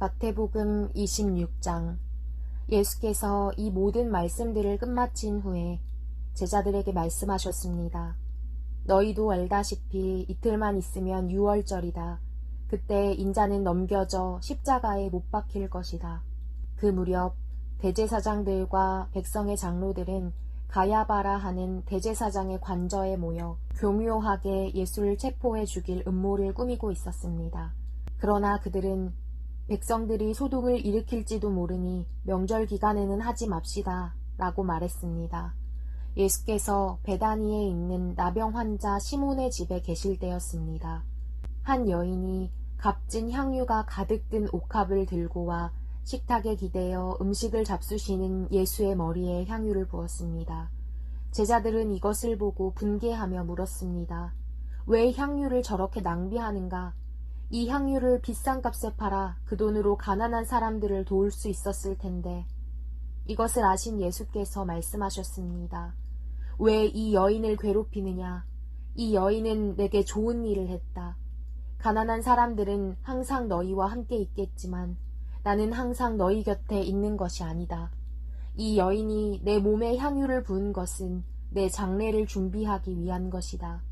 마태복음 26장 예수께서 이 모든 말씀들을 끝마친 후에 제자들에게 말씀하셨습니다. 너희도 알다시피 이틀만 있으면 유월절이다. 그때 인자는 넘겨져 십자가에 못 박힐 것이다. 그 무렵 대제사장들과 백성의 장로들은 가야바라 하는 대제사장의 관저에 모여 교묘하게 예수를 체포해 죽일 음모를 꾸미고 있었습니다. 그러나 그들은 백성들이 소동을 일으킬지도 모르니 명절 기간에는 하지 맙시다 라고 말했습니다. 예수께서 베다니에 있는 나병 환자 시몬의 집에 계실 때였습니다. 한 여인이 값진 향유가 가득 든 옥합을 들고 와 식탁에 기대어 음식을 잡수시는 예수의 머리에 향유를 부었습니다. 제자들은 이것을 보고 분개하며 물었습니다. 왜 향유를 저렇게 낭비하는가? 이 향유를 비싼 값에 팔아 그 돈으로 가난한 사람들을 도울 수 있었을 텐데. 이것을 아신 예수께서 말씀하셨습니다. 왜 이 여인을 괴롭히느냐? 이 여인은 내게 좋은 일을 했다. 가난한 사람들은 항상 너희와 함께 있겠지만 나는 항상 너희 곁에 있는 것이 아니다. 이 여인이 내 몸에 향유를 부은 것은 내 장례를 준비하기 위한 것이다.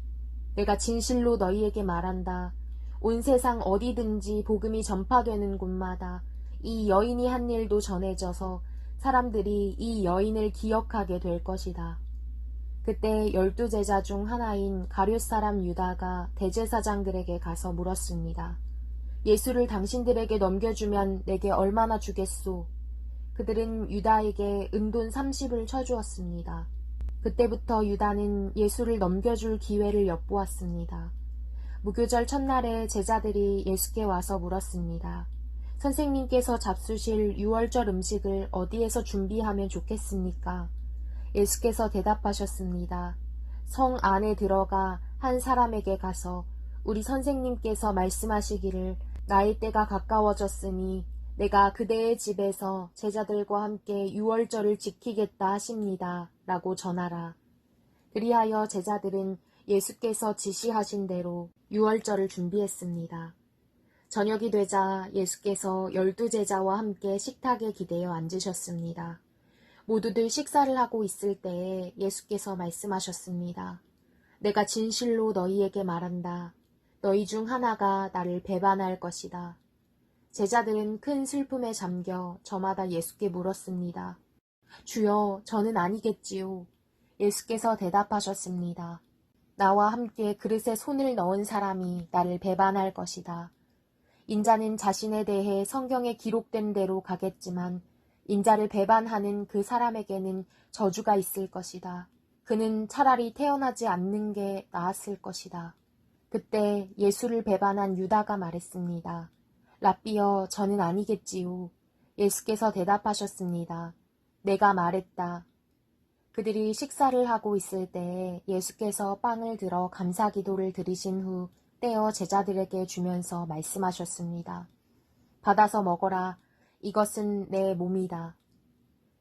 내가 진실로 너희에게 말한다. 온 세상 어디든지 복음이 전파되는 곳마다 이 여인이 한 일도 전해져서 사람들이 이 여인을 기억하게 될 것이다. 그때 열두 제자 중 하나인 가룟 사람 유다가 대제사장들에게 가서 물었습니다. 예수를 당신들에게 넘겨주면 내게 얼마나 주겠소? 그들은 유다에게 은돈 30을 쳐주었습니다. 그때부터 유다는 예수를 넘겨줄 기회를 엿보았습니다. 무교절 첫날에 제자들이 예수께 와서 물었습니다. 선생님께서 잡수실 유월절 음식을 어디에서 준비하면 좋겠습니까? 예수께서 대답하셨습니다. 성 안에 들어가 한 사람에게 가서 우리 선생님께서 말씀하시기를 나의 때가 가까워졌으니 내가 그대의 집에서 제자들과 함께 유월절을 지키겠다 하십니다. 라고 전하라. 그리하여 제자들은 예수께서 지시하신 대로 유월절을 준비했습니다. 저녁이 되자 예수께서 열두 제자와 함께 식탁에 기대어 앉으셨습니다. 모두들 식사를 하고 있을 때에 예수께서 말씀하셨습니다. 내가 진실로 너희에게 말한다. 너희 중 하나가 나를 배반할 것이다. 제자들은 큰 슬픔에 잠겨 저마다 예수께 물었습니다. 주여, 저는 아니겠지요. 예수께서 대답하셨습니다. 나와 함께 그릇에 손을 넣은 사람이 나를 배반할 것이다. 인자는 자신에 대해 성경에 기록된 대로 가겠지만 인자를 배반하는 그 사람에게는 저주가 있을 것이다. 그는 차라리 태어나지 않는 게 나았을 것이다. 그때 예수를 배반한 유다가 말했습니다. 라비어, 저는 아니겠지요. 예수께서 대답하셨습니다. 내가 말했다. 그들이 식사를 하고 있을 때에 예수께서 빵을 들어 감사 기도를 드리신 후 떼어 제자들에게 주면서 말씀하셨습니다. 받아서 먹어라. 이것은 내 몸이다.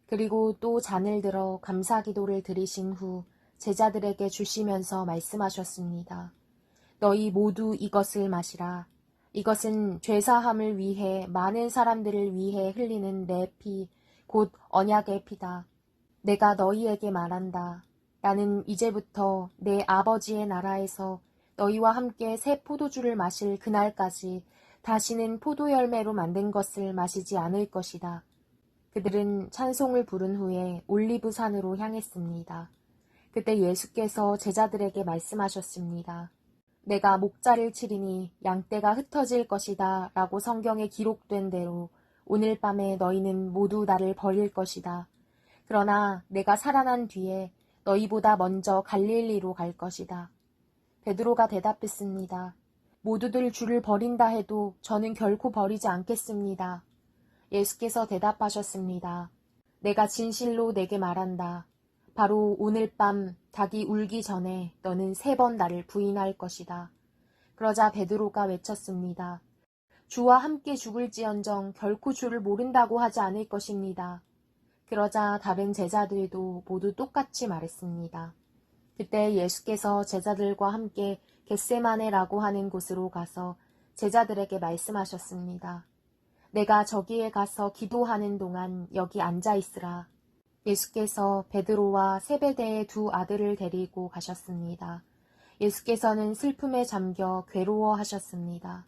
그리고 또 잔을 들어 감사 기도를 드리신 후 제자들에게 주시면서 말씀하셨습니다. 너희 모두 이것을 마시라. 이것은 죄사함을 위해 많은 사람들을 위해 흘리는 내 피, 곧 언약의 피다. 내가 너희에게 말한다. 나는 이제부터 내 아버지의 나라에서 너희와 함께 새 포도주를 마실 그날까지 다시는 포도 열매로 만든 것을 마시지 않을 것이다. 그들은 찬송을 부른 후에 올리브 산으로 향했습니다. 그때 예수께서 제자들에게 말씀하셨습니다. 내가 목자를 치리니 양떼가 흩어질 것이다 라고 성경에 기록된 대로 오늘 밤에 너희는 모두 나를 버릴 것이다. 그러나 내가 살아난 뒤에 너희보다 먼저 갈릴리로 갈 것이다. 베드로가 대답했습니다. 모두들 주를 버린다 해도 저는 결코 버리지 않겠습니다. 예수께서 대답하셨습니다. 내가 진실로 내게 말한다. 바로 오늘 밤 닭이 울기 전에 너는 세 번 나를 부인할 것이다. 그러자 베드로가 외쳤습니다. 주와 함께 죽을지언정 결코 주를 모른다고 하지 않을 것입니다. 그러자 다른 제자들도 모두 똑같이 말했습니다. 그때 예수께서 제자들과 함께 겟세마네라고 하는 곳으로 가서 제자들에게 말씀하셨습니다. 내가 저기에 가서 기도하는 동안 여기 앉아 있으라. 예수께서 베드로와 세베대의 두 아들을 데리고 가셨습니다. 예수께서는 슬픔에 잠겨 괴로워하셨습니다.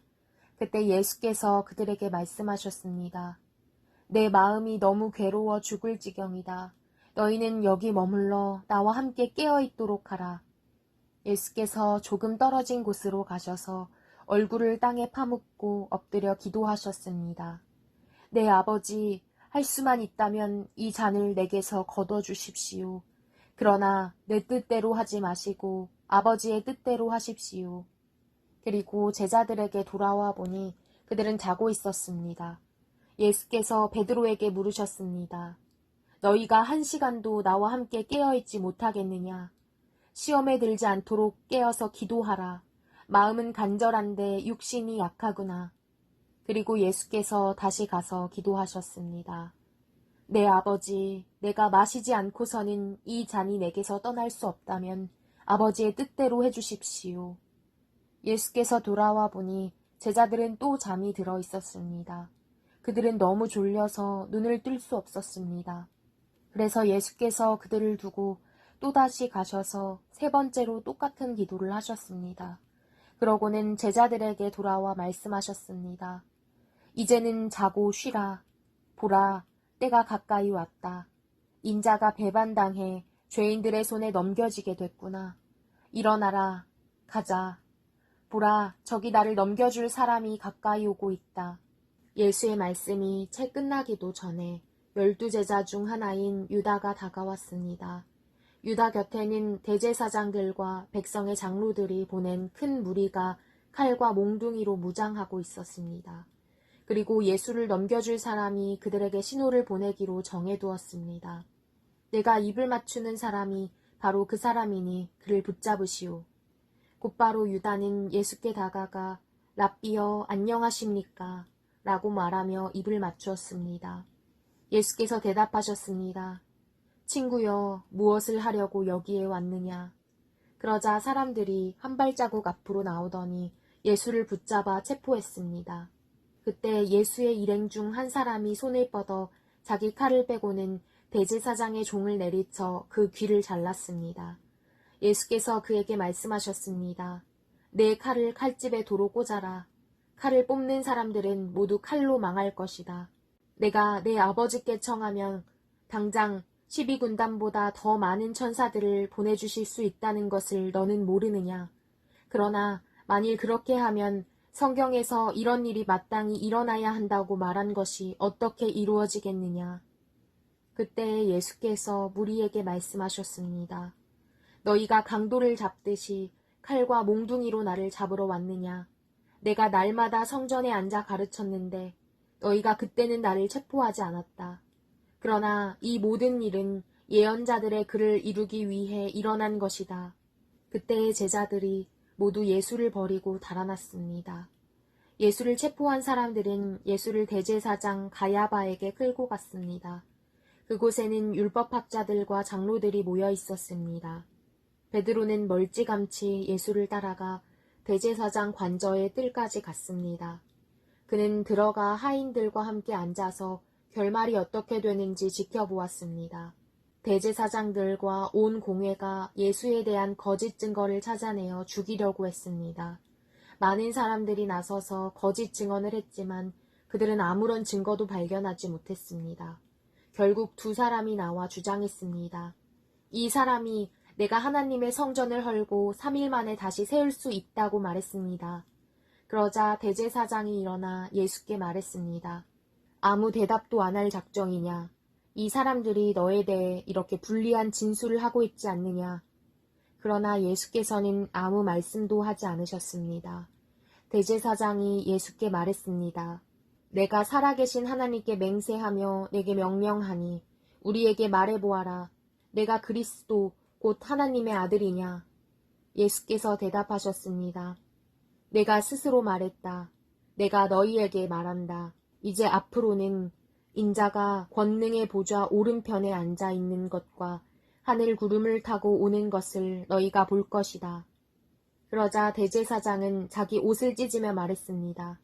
그때 예수께서 그들에게 말씀하셨습니다. 내 마음이 너무 괴로워 죽을 지경이다. 너희는 여기 머물러 나와 함께 깨어 있도록 하라. 예수께서 조금 떨어진 곳으로 가셔서 얼굴을 땅에 파묻고 엎드려 기도하셨습니다. 내 아버지, 할 수만 있다면 이 잔을 내게서 거둬 주십시오. 그러나 내 뜻대로 하지 마시고 아버지의 뜻대로 하십시오. 그리고 제자들에게 돌아와 보니 그들은 자고 있었습니다. 예수께서 베드로에게 물으셨습니다. 너희가 한 시간도 나와 함께 깨어있지 못하겠느냐? 시험에 들지 않도록 깨어서 기도하라. 마음은 간절한데 육신이 약하구나. 그리고 예수께서 다시 가서 기도하셨습니다. 내 아버지, 내가 마시지 않고서는 이 잔이 내게서 떠날 수 없다면 아버지의 뜻대로 해주십시오. 예수께서 돌아와 보니 제자들은 또 잠이 들어 있었습니다. 그들은 너무 졸려서 눈을 뜰 수 없었습니다. 그래서 예수께서 그들을 두고 또다시 가셔서 세 번째로 똑같은 기도를 하셨습니다. 그러고는 제자들에게 돌아와 말씀하셨습니다. 이제는 자고 쉬라. 보라, 때가 가까이 왔다. 인자가 배반당해 죄인들의 손에 넘겨지게 됐구나. 일어나라. 가자. 보라, 저기 나를 넘겨줄 사람이 가까이 오고 있다. 예수의 말씀이 채 끝나기도 전에 열두 제자 중 하나인 유다가 다가왔습니다. 유다 곁에는 대제사장들과 백성의 장로들이 보낸 큰 무리가 칼과 몽둥이로 무장하고 있었습니다. 그리고 예수를 넘겨줄 사람이 그들에게 신호를 보내기로 정해두었습니다. 내가 입을 맞추는 사람이 바로 그 사람이니 그를 붙잡으시오. 곧바로 유다는 예수께 다가가 랍비여 안녕하십니까? 라고 말하며 입을 맞추었습니다. 예수께서 대답하셨습니다. 친구여, 무엇을 하려고 여기에 왔느냐? 그러자 사람들이 한 발자국 앞으로 나오더니 예수를 붙잡아 체포했습니다. 그때 예수의 일행 중 한 사람이 손을 뻗어 자기 칼을 빼고는 대제사장의 종을 내리쳐 그 귀를 잘랐습니다. 예수께서 그에게 말씀하셨습니다. 내 칼을 칼집에 도로 꽂아라. 칼을 뽑는 사람들은 모두 칼로 망할 것이다. 내가 내 아버지께 청하면 당장 12군단보다 더 많은 천사들을 보내주실 수 있다는 것을 너는 모르느냐. 그러나 만일 그렇게 하면 성경에서 이런 일이 마땅히 일어나야 한다고 말한 것이 어떻게 이루어지겠느냐. 그때 예수께서 무리에게 말씀하셨습니다. 너희가 강도를 잡듯이 칼과 몽둥이로 나를 잡으러 왔느냐. 내가 날마다 성전에 앉아 가르쳤는데 너희가 그때는 나를 체포하지 않았다. 그러나 이 모든 일은 예언자들의 글을 이루기 위해 일어난 것이다. 그때의 제자들이 모두 예수를 버리고 달아났습니다. 예수를 체포한 사람들은 예수를 대제사장 가야바에게 끌고 갔습니다. 그곳에는 율법학자들과 장로들이 모여 있었습니다. 베드로는 멀찌감치 예수를 따라가 대제사장 관저의 뜰까지 갔습니다. 그는 들어가 하인들과 함께 앉아서 결말이 어떻게 되는지 지켜보았습니다. 대제사장들과 온 공회가 예수에 대한 거짓 증거를 찾아내어 죽이려고 했습니다. 많은 사람들이 나서서 거짓 증언을 했지만 그들은 아무런 증거도 발견하지 못했습니다. 결국 두 사람이 나와 주장했습니다. 이 사람이 내가 하나님의 성전을 헐고 3일 만에 다시 세울 수 있다고 말했습니다. 그러자 대제사장이 일어나 예수께 말했습니다. 아무 대답도 안 할 작정이냐? 이 사람들이 너에 대해 이렇게 불리한 진술을 하고 있지 않느냐? 그러나 예수께서는 아무 말씀도 하지 않으셨습니다. 대제사장이 예수께 말했습니다. 내가 살아계신 하나님께 맹세하며 내게 명령하니 우리에게 말해보아라. 내가 그리스도 곧 하나님의 아들이냐? 예수께서 대답하셨습니다. 내가 스스로 말했다. 내가 너희에게 말한다. 이제 앞으로는 인자가 권능의 보좌 오른편에 앉아 있는 것과 하늘 구름을 타고 오는 것을 너희가 볼 것이다. 그러자 대제사장은 자기 옷을 찢으며 말했습니다.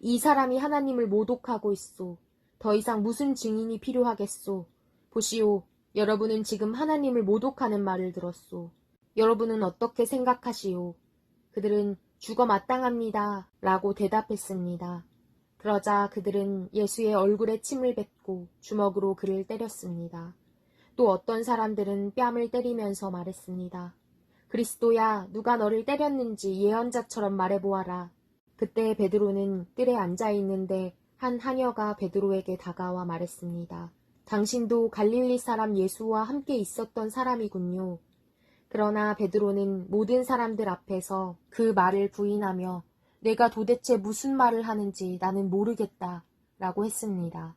이 사람이 하나님을 모독하고 있소. 더 이상 무슨 증인이 필요하겠소. 보시오. 여러분은 지금 하나님을 모독하는 말을 들었소. 여러분은 어떻게 생각하시오? 그들은 죽어 마땅합니다. 라고 대답했습니다. 그러자 그들은 예수의 얼굴에 침을 뱉고 주먹으로 그를 때렸습니다. 또 어떤 사람들은 뺨을 때리면서 말했습니다. 그리스도야, 누가 너를 때렸는지 예언자처럼 말해보아라. 그때 베드로는 뜰에 앉아 있는데 한 하녀가 베드로에게 다가와 말했습니다. 당신도 갈릴리 사람 예수와 함께 있었던 사람이군요. 그러나 베드로는 모든 사람들 앞에서 그 말을 부인하며 내가 도대체 무슨 말을 하는지 나는 모르겠다 라고 했습니다.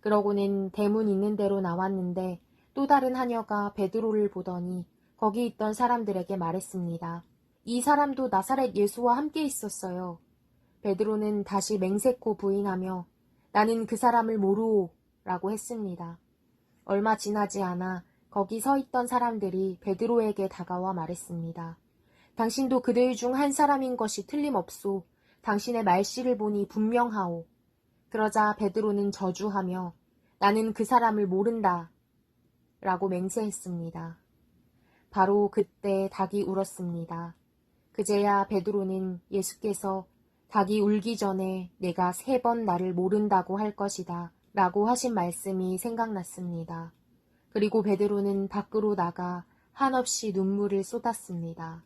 그러고는 대문 있는 대로 나왔는데 또 다른 하녀가 베드로를 보더니 거기 있던 사람들에게 말했습니다. 이 사람도 나사렛 예수와 함께 있었어요. 베드로는 다시 맹세코 부인하며 나는 그 사람을 모르오 라고 했습니다. 얼마 지나지 않아 거기 서 있던 사람들이 베드로에게 다가와 말했습니다. 당신도 그들 중 한 사람인 것이 틀림없소. 당신의 말씨를 보니 분명하오. 그러자 베드로는 저주하며 나는 그 사람을 모른다. 라고 맹세했습니다. 바로 그때 닭이 울었습니다. 그제야 베드로는 예수께서 닭이 울기 전에 내가 세 번 나를 모른다고 할 것이다. 라고 하신 말씀이 생각났습니다. 그리고 베드로는 밖으로 나가 한없이 눈물을 쏟았습니다.